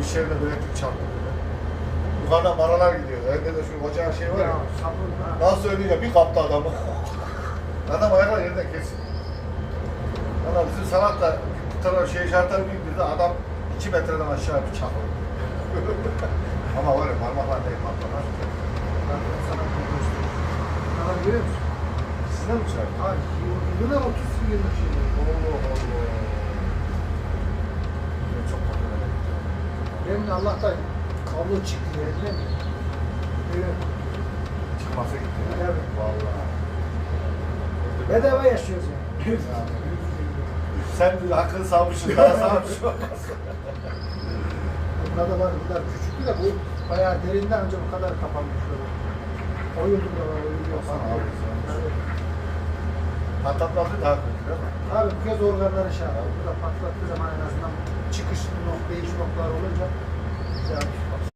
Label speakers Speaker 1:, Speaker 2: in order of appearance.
Speaker 1: iş yerinde elektrik çarptı. böyle. Yukarıdan maralar gidiyor. Evde de şu ocağın şey var
Speaker 2: Ya.
Speaker 1: Nasıl ölüyor bir kaptı adamı. Adam ayaklar yerden kesin. Valla bizim sanat da tane şey şartları bindirdi. Adam 2 metreden aşağı bir çakıldı. Ama var ya parmaklar değil patlamaz.
Speaker 2: Ben sana bunu göstereyim. Sana görüyor musun?
Speaker 1: Sizde mi çarptı?
Speaker 2: Ay, yılına 30 yıllık şey.
Speaker 1: Allah Allah.
Speaker 2: De Allah'tan kablo çıktı yerine mi? Evet.
Speaker 1: Çıkması gitti.
Speaker 2: Evet.
Speaker 1: Vallahi.
Speaker 2: Bedava yaşıyoruz ya.
Speaker 1: Sen bir hakkını savmışsın, daha savmış olmaz.
Speaker 2: Bunlar da var, bunlar küçüktü de bu bayağı derinden önce bu kadar kapanmış. Oyuldu buralar, oyuldu.
Speaker 1: Abi.
Speaker 2: Evet.
Speaker 1: Patlatması daha kötü değil mi?
Speaker 2: Abi kez organları şey yapıyor. Burada patlattığı zaman en azından çıkış nokta, değiş noktalar olunca yani